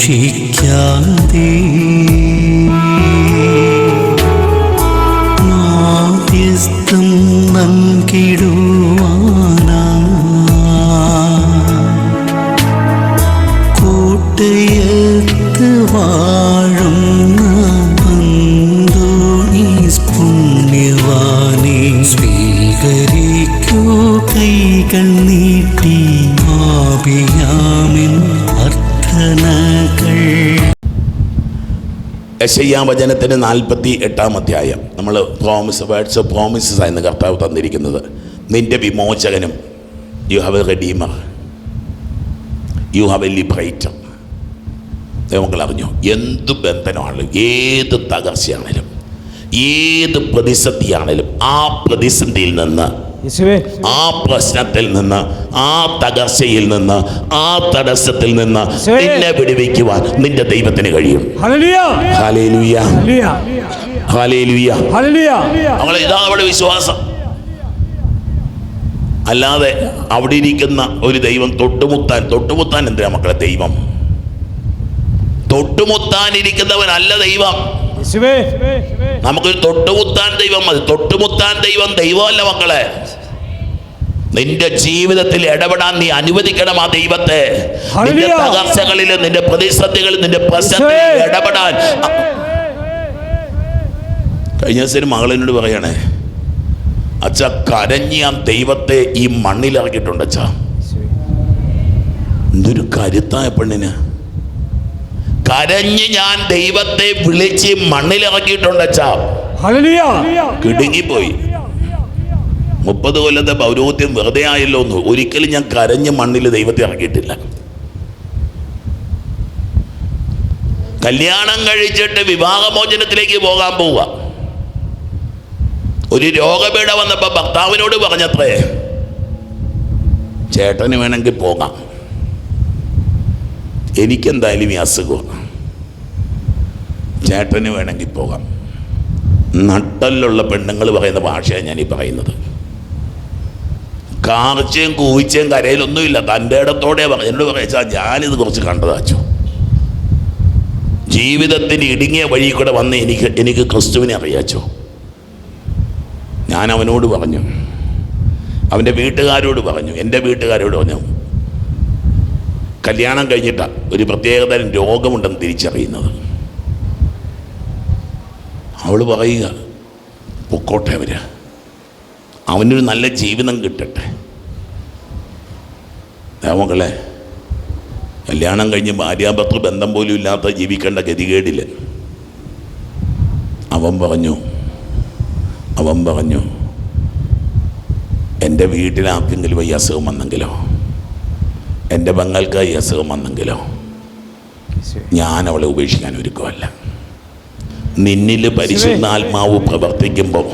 പരീക്ഷിച്ചാലുപേക്ഷിക്കാതെ മാധ്യസ്ഥം നൽകിടുവാനാ. കൂട്ടയത്ത് വാഴുന്ന അന്തോണീസ് പുണ്യവാനെ സ്വീകരിക്കൂ. കൈകൾ നീട്ടി ആപിയാമിൻ യശയ്യാ വചനത്തിന് നാൽപ്പത്തി എട്ടാം അധ്യായം. നമ്മൾ പ്രോമിസ് വേർഡ്സ് ഓഫ് പ്രോമിസസ് ആയിരുന്നു കർത്താവ് തന്നിരിക്കുന്നത്. നിന്റെ വിമോചകനും you have a redeemer you have a liberator ദൈവങ്ങൾ അറിഞ്ഞു? എന്ത് ബന്ധനമാണെങ്കിലും ഏത് തകർച്ചയാണെങ്കിലും ഏത് പ്രതിസന്ധിയാണെങ്കിലും ആ പ്രതിസന്ധിയിൽ നിന്ന് ആ പ്രശ്നത്തിൽ നിന്ന് ആ തകർച്ചയിൽ നിന്ന് ആ തടസ്സത്തിൽ നിന്ന് എന്നെ നിന്നെ വിടുവിക്കുവാൻ നിന്റെ ദൈവത്തിന് കഴിയും. ഇതാ അവിടെ വിശ്വാസം. അല്ലാതെ അവിടെ ഇരിക്കുന്ന ഒരു ദൈവം തൊട്ടുമുത്താൻ തൊട്ടുമുത്താൻ എന്തിനാ മക്കളെ ദൈവം? തൊട്ടുമുത്താൻ ഇരിക്കുന്നവനല്ല ദൈവം. നമുക്കൊരു തൊട്ടുമുത്താൻ ദൈവം മതി. തൊട്ടുമുത്താൻ ദൈവം ദൈവമല്ല മക്കളെ. നിന്റെ ജീവിതത്തിൽ ഇടപെടാൻ നീ അനുവദിക്കണം ആ ദൈവത്തെ. നിന്റെ. തകർച്ചകളിൽ നിന്റെ പ്രതിസന്ധികളിൽ നിന്റെ പ്രശ്നത്തിൽ. ഇടപെടാൻ. കഴിഞ്ഞ ദിവസം മകളെന്നോട് പറയണേ അച്ഛ കരഞ്ഞ് ഞാൻ ദൈവത്തെ ഈ മണ്ണിലിറക്കിയിട്ടുണ്ട് അച്ഛ. എന്തൊരു കരുത്തായ പെണ്ണിന്. കരഞ്ഞ് ഞാൻ ദൈവത്തെ വിളിച്ച് മണ്ണിലിറക്കിയിട്ടുണ്ട് അച്ഛാ. കിടുങ്ങിപ്പോയി. മുപ്പത് കൊല്ലത്തെ പൗരോഹിത്യം വെറുതെ ആയല്ലോ എന്ന് ഒരിക്കലും ഞാൻ കരഞ്ഞ് മണ്ണിൽ ദൈവത്തെ ഇറക്കിയിട്ടില്ല കല്യാണം കഴിച്ചിട്ട് വിവാഹമോചനത്തിലേക്ക് പോകാൻ പോവുക. ഒരു രോഗപീഠ വന്നപ്പോൾ ഭർത്താവിനോട് പറഞ്ഞത്രേ ചേട്ടന് വേണമെങ്കിൽ പോകാം. എനിക്കെന്തായാലും ഈ അസുഖമാണ് ചേട്ടന് വേണമെങ്കിൽ പോകാം. നട്ടലുള്ള പെണ്ണുങ്ങൾ പറയുന്ന ഭാഷയാണ് ഞാനീ പറയുന്നത്. കാർച്ചയും കൂവിച്ചയും കരയിലൊന്നുമില്ല. തന്റെ ഇടത്തോടെ പറഞ്ഞു എന്നോട് പറയാ ഞാനിത് കുറച്ച് കണ്ടതാച്ചു. ജീവിതത്തിന് ഇടുങ്ങിയ വഴി കൂടെ വന്ന് എനിക്ക് എനിക്ക് ക്രിസ്തുവിനെ അറിയാച്ചോ. ഞാൻ അവനോട് പറഞ്ഞു. അവന്റെ വീട്ടുകാരോട് പറഞ്ഞു. എന്റെ വീട്ടുകാരോട് പറഞ്ഞു കല്യാണം കഴിഞ്ഞിട്ടാണ് ഒരു പ്രത്യേകതരം രോഗമുണ്ടെന്ന് തിരിച്ചറിയുന്നത്. അവൾ പറയുക പൊക്കോട്ടെ അവർ. അവനൊരു നല്ല ജീവിതം കിട്ടട്ടെ. ദേവങ്ങളെ കല്യാണം കഴിഞ്ഞ് ഭാര്യാഭർത്തൃ ബന്ധം പോലും ഇല്ലാത്ത ജീവിക്കേണ്ട ഗതികേടില്ല. അവൻ പറഞ്ഞു അവൻ പറഞ്ഞു എന്റെ വീട്ടിലാർക്കെങ്കിലും ഈ അസുഖം വന്നെങ്കിലോ? എന്റെ പെങ്ങൾക്ക് ഈ അസുഖം വന്നെങ്കിലോ? ഞാൻ അവളെ ഉപേക്ഷിക്കാൻ ഒരുക്കമല്ല നിന്നിൽ പരിശുദ്ധാത്മാവ് പ്രവർത്തിക്കുമ്പോൾ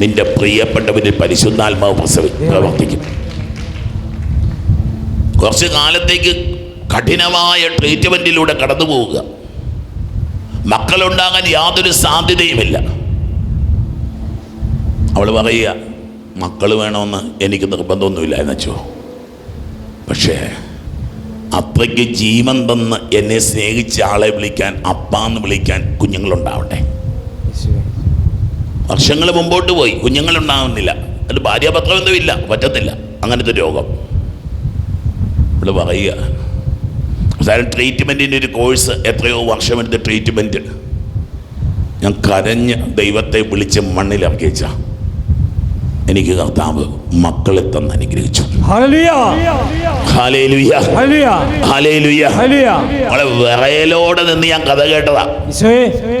നിന്റെ പ്രിയപ്പെട്ടവരിൽ പരിശുദ്ധാത്മാവ് പ്രസവി പ്രവർത്തിക്കും കുറച്ച് കാലത്തേക്ക് കഠിനമായ ട്രീറ്റ്മെന്റിലൂടെ കടന്നു പോവുക മക്കളുണ്ടാകാൻ യാതൊരു സാധ്യതയുമില്ല. അവൾ പറയുക മക്കൾ വേണമെന്ന് എനിക്ക് നിർബന്ധമൊന്നുമില്ല എന്നുവെച്ചോ പക്ഷേ അത്രയ്ക്ക് ജീവൻ തന്ന് എന്നെ സ്നേഹിച്ച ആളെ വിളിക്കാൻ അപ്പാന്ന് വിളിക്കാൻ കുഞ്ഞുങ്ങളുണ്ടാവട്ടെ. വർഷങ്ങൾ മുമ്പോട്ട് പോയി കുഞ്ഞുങ്ങളുണ്ടാകുന്നില്ല അത് ഭാര്യാപത്രമൊന്നുമില്ല പറ്റത്തില്ല. അങ്ങനത്തെ രോഗം. ഇവിടെ പറയുക അവസാനം ട്രീറ്റ്മെന്റിന്റെ ഒരു കോഴ്സ് എത്രയോ വർഷമെടുത്ത ട്രീറ്റ്മെന്റ് ഞാൻ കരഞ്ഞ് ദൈവത്തെ വിളിച്ച് മണ്ണിലിറക്കിച്ച എനിക്ക് കർത്താവ് മക്കളെ തന്ന് അനുഗ്രഹിച്ചു. നമ്മളെ വിറയലോടെ നിന്ന് ഞാൻ കഥ കേട്ടതാ.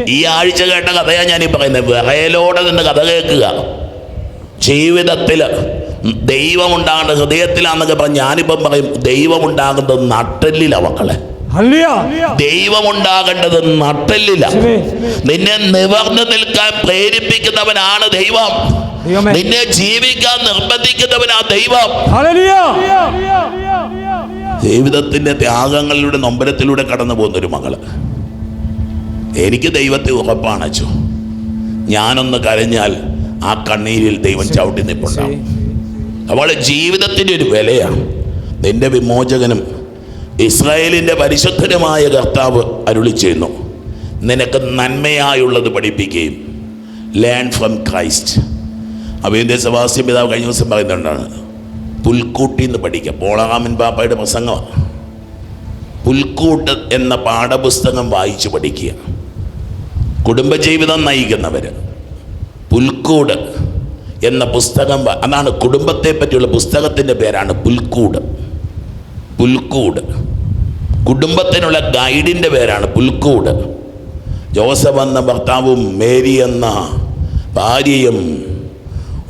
ഈ ആഴ്ച കേട്ട കഥയാണ് ഞാൻ ഈ പറയുന്നത്. വിറയലോടെ നിന്ന് കഥ കേൾക്കുക. ജീവിതത്തിൽ ദൈവമുണ്ടാകേണ്ട ഹൃദയത്തിലാന്നൊക്കെ പറഞ്ഞ് ഞാനിപ്പം പറയും ദൈവമുണ്ടാകുന്നത് നട്ടലിലാ മക്കളെ. ദൈവമുണ്ടാകേണ്ടത് നട്ടല്ലില. നിന്നെ നിവർന്നു നിൽക്കാൻ പ്രേരിപ്പിക്കുന്നവനാണ് ദൈവം. നിന്നെ ജീവിക്കാൻ നിർബന്ധിക്കുന്നവനാ ദൈവം. ജീവിതത്തിന്റെ ത്യാഗങ്ങളിലൂടെ നൊമ്പരത്തിലൂടെ കടന്നു പോകുന്ന ഒരു മകൾ. എനിക്ക് ദൈവത്തെ ഉറപ്പാണ് അച്ചു ഞാനൊന്ന് കരഞ്ഞാൽ ആ കണ്ണീരിൽ ദൈവം ചവിട്ടി നിൽപ്പുണ്ടാവും. അവളെ ജീവിതത്തിന്റെ ഒരു വിലയാണ്. നിന്റെ വിമോചകനും ഇസ്രായേലിന്റെ പരിശുദ്ധനുമായ കർത്താവ് അരുളി ചെയ്യുന്നു. നിനക്ക് നന്മയായുള്ളത് പഠിപ്പിക്കുകയും ലേൺ ഫ്രം ക്രൈസ്റ്റ് അഭിന്റെ സവാസ്യ പിതാവ് കഴിഞ്ഞ ദിവസം പറയുന്നുണ്ടാണ് പുൽക്കൂട്ടി എന്ന് പഠിക്കുക പോളാമൻ പാപ്പയുടെ പ്രസംഗമാണ് പുൽക്കൂട്ട് എന്ന പാഠപുസ്തകം വായിച്ചു പഠിക്കുക. കുടുംബജീവിതം നയിക്കുന്നവർ പുൽക്കൂട് എന്ന പുസ്തകം അതാണ് കുടുംബത്തെ പറ്റിയുള്ള പുസ്തകത്തിന്റെ പേരാണ് പുൽക്കൂട്. പുൽക്കൂട്. കുടുംബത്തിനുള്ള ഗൈഡിന്റെ പേരാണ് പുൽക്കൂട്. ജോസഫ് എന്ന ഭർത്താവും മേരി എന്ന ഭാര്യയും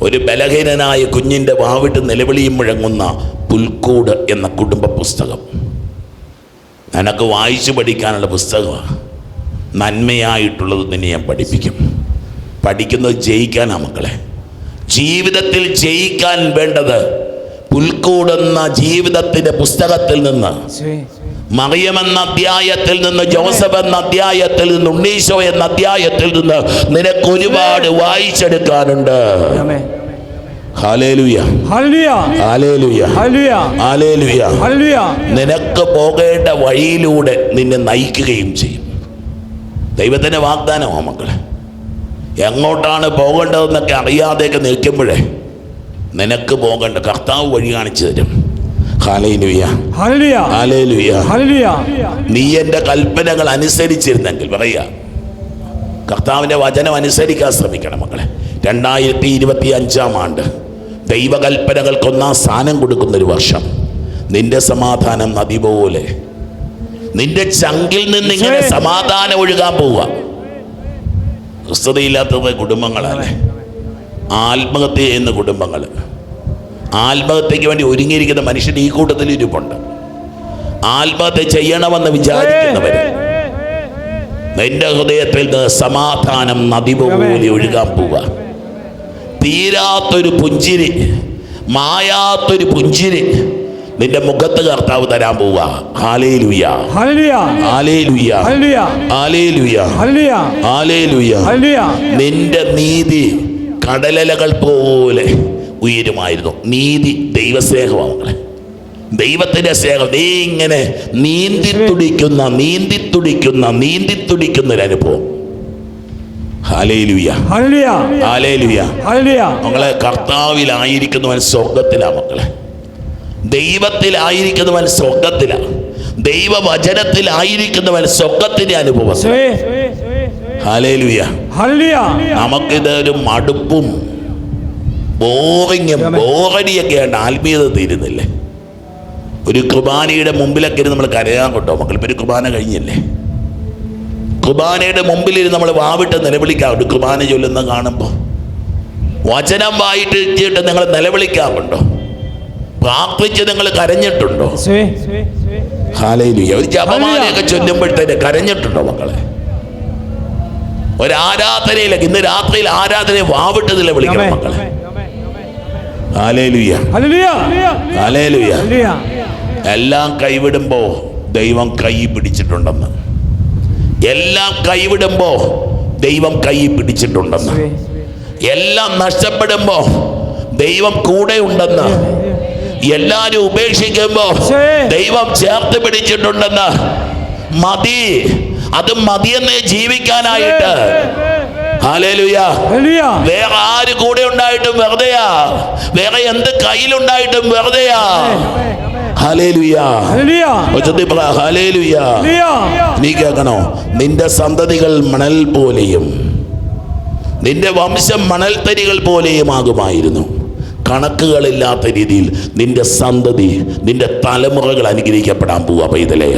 ഒരു ബലഹീനനായ കുഞ്ഞിന്റെ വാവിട്ട് നിലവിളിയും മുഴങ്ങുന്ന പുൽക്കൂട് എന്ന കുടുംബ പുസ്തകം. നിനക്ക് വായിച്ചു പഠിക്കാനുള്ള പുസ്തകമാണ് നന്മയായിട്ടുള്ളത് നിന്നെ ഞാൻ പഠിപ്പിക്കും. പഠിക്കുന്നത് ജയിക്കാനാണ് മക്കളെ. ജീവിതത്തിൽ ജയിക്കാൻ വേണ്ടത് പുൽക്കൂടെന്ന ജീവിതത്തിന്റെ പുസ്തകത്തിൽ നിന്ന് മറിയം എന്ന അധ്യായത്തിൽ നിന്ന് ജോസഫ് എന്ന അധ്യായത്തിൽ നിന്ന് ഉണ്ണീശോ എന്ന അധ്യായത്തിൽ നിന്ന് നിനക്ക് ഒരുപാട് വായിച്ചെടുക്കാനുണ്ട്. നിനക്ക് പോകേണ്ട വഴിയിലൂടെ നിന്നെ നയിക്കുകയും ചെയ്യും. ദൈവത്തിന്റെ വാഗ്ദാനമാ മക്കളെ. എങ്ങോട്ടാണ് പോകേണ്ടതെന്നൊക്കെ അറിയാതെയൊക്കെ നിൽക്കുമ്പോഴേ നിനക്ക് പോകേണ്ട കർത്താവ് വഴി കാണിച്ചു തരും. നീ എന്റെ കൽപ്പനകൾ അനുസരിച്ചിരുന്നെങ്കിൽ പറയുക കർത്താവിന്റെ വചനം അനുസരിക്കാൻ ശ്രമിക്കണം മക്കളെ. രണ്ടായിരത്തി ഇരുപത്തി അഞ്ചാം ആണ്ട് ദൈവകൽപ്പനകൾക്കൊന്നാം സ്ഥാനം കൊടുക്കുന്ന ഒരു വർഷം. നിന്റെ സമാധാനം നദി പോലെ നിന്റെ ചങ്കിൽ നിന്ന് ഇങ്ങനെ സമാധാനം ഒഴുകാൻ പോവുക. ക്രിസ്തുതയില്ലാത്തത് കുടുംബങ്ങളല്ലേ? ആത്മഹത്യ ചെയ്യുന്ന കുടുംബങ്ങൾ ആത്മഹത്യക്ക് വേണ്ടി ഒരുങ്ങിയിരിക്കുന്ന മനുഷ്യൻ ഈ കൂട്ടത്തിൽ ഇരിപ്പുണ്ട്. ആത്മഹത്യ ചെയ്യണമെന്ന് വിചാരിക്കുന്നവർ നിന്റെ ഹൃദയത്തിൽ നിന്ന് സമാധാനം നദി പോലെ ഒഴുകാൻ പോവുക. തീരാത്തൊരു പുഞ്ചിരി മായാത്തൊരു പുഞ്ചിരി നിന്റെ മുഖത്ത് കർത്താവ് തരാൻ പോവുക. നിന്റെ നീതി കടലലകൾ പോലെ ഉയരുമായിരുന്നു. നീതി ദൈവസ്നേഹമാണ് ദൈവത്തിന്റെ സ്നേഹം നീ ഇങ്ങനെ നീന്തി തുടിക്കുന്ന നീന്തി തുടിക്കുന്ന നീന്തി തുടിക്കുന്ന ഒരു അനുഭവം. മക്കളെ കർത്താവിലായിരിക്കുന്നവൻ സ്വർഗത്തിലാ മക്കളെ. ദൈവത്തിലായിരിക്കുന്നവൻ സ്വർഗത്തിലാ ദൈവവചനത്തിലായിരിക്കുന്നവൻ സ്വർഗത്തിന്റെ അനുഭവം. നമുക്കിതൊരു നമുക്കിത് ഒരു മടുപ്പും ബോറിങ്ങും ബോറടിയൊക്കെയാണ് ആത്മീയത തീരുന്നില്ലേ? ഒരു കുർബാനയുടെ മുമ്പിലൊക്കെ ഇരുന്ന് നമ്മൾ കരയാൻ കൊണ്ടോ മക്കൾ ഇപ്പൊ ഒരു കുർബാന കഴിഞ്ഞില്ലേ? കുർബാനയുടെ മുമ്പിലിരുന്ന് നമ്മൾ വാവിട്ട് നിലവിളിക്കാറുണ്ട് കുർബാന ചൊല്ലുന്ന കാണുമ്പോൾ വചനം വായിട്ട് നിങ്ങൾ നിലവിളിക്കാറുണ്ടോ പ്രാർത്ഥിച്ച് നിങ്ങൾ കരഞ്ഞിട്ടുണ്ടോ? ഒരു ജപമാലയൊക്കെ ചൊല്ലുമ്പോഴത്തേന് കരഞ്ഞിട്ടുണ്ടോ മക്കളെ? ഒരു ആരാധനയിലേക്ക് ഇന്ന് രാത്രിയിൽ ആരാധനയെ വാവിട്ട് നിലവിളിക്കണം മക്കളെ. എല്ലാം കൈവിടുമ്പോ ദൈവം കൈ പിടിച്ചിട്ടുണ്ടെന്ന്. എല്ലാം കൈവിടുമ്പോ ദൈവം കൈ പിടിച്ചിട്ടുണ്ടെന്ന്. എല്ലാം നഷ്ടപ്പെടുമ്പോ ദൈവം കൂടെ ഉണ്ടെന്ന്. എല്ലാരും ഉപേക്ഷിക്കുമ്പോ ദൈവം ചേർത്ത് പിടിച്ചിട്ടുണ്ടെന്ന്. മതി. അത് മതിയെന്ന് ജീവിക്കാനായിട്ട്. വേറെ ആര് കൂടെ ഉണ്ടായിട്ടും വെറുതെയാ. വേറെ എന്ത് കയ്യിലുണ്ടായിട്ടും വെറുതെയാ. നീ കേൾക്കണോ? നിന്റെ സന്തതികൾ മണൽ പോലെയും നിന്റെ വംശം മണൽത്തരികൾ പോലെയുമാകുമായിരുന്നു. കണക്കുകളില്ലാത്ത രീതിയിൽ നിന്റെ സന്തതി നിന്റെ തലമുറകൾ അനുഗ്രഹിക്കപ്പെടാൻ പോവാ പൈതലേ.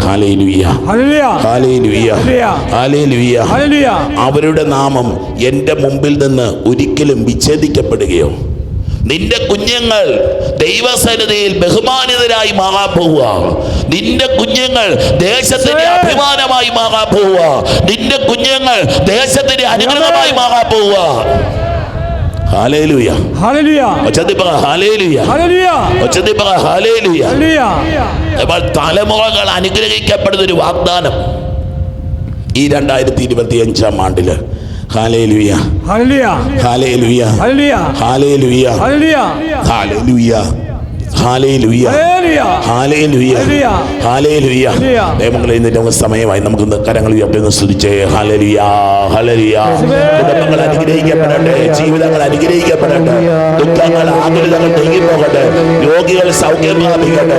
അവരുടെ നാമം എന്റെ മുമ്പിൽ നിന്ന് ഒരിക്കലും വിച്ഛേദിക്കപ്പെടുകയോ നിന്റെ കുഞ്ഞുങ്ങൾ ദൈവസന്നിധിയിൽ ബഹുമാനിതരായി മാറാൻ പോവുക. നിന്റെ കുഞ്ഞുങ്ങൾ ദേശത്തിന്റെ അഭിമാനമായി മാറാൻ പോവുക. നിന്റെ കുഞ്ഞുങ്ങൾ ദേശത്തിന്റെ അനുഗ്രഹമായി മാറാൻ പോവുക. ഹാലേലുയ ഹല്ലേലൂയ ഒച്ചത്തി പറ ഹാലേലുയ ഹല്ലേലൂയ ഒച്ചത്തി പറ ഹാലേലുയ ഹല്ലേലൂയ അപ്പോൾ തലമുറകൾ അനുഗ്രഹിക്കപ്പെടുന്ന ഒരു വാഗ്ദാനം ഈ രണ്ടായിരത്തി ഇരുപത്തി അഞ്ചാം ആണ്ടിൽ ഹാലേലുയാ ഹാലേലുയ ഹാലേലുയാ ഹാലേലുയ ഹാലേലുയാ ഹാലേലുയ ദൈവങ്ങളെ സമയമായി നമുക്ക് കരങ്ങൾ ഉയർത്തുന്ന സ്തുതിച്ചേ. ഹാലേലുയ ഹാലേലുയ. കുടുംബങ്ങൾ അനുഗ്രഹിക്കപ്പെടട്ടെ ജീവിതങ്ങൾ അനുഗ്രഹിക്കപ്പെടട്ടെ ദുഃഖങ്ങൾ ആകുലതകൾ നീങ്ങിപ്പോകട്ടെ രോഗികൾ സൗഖ്യം പ്രാപിക്കട്ടെ.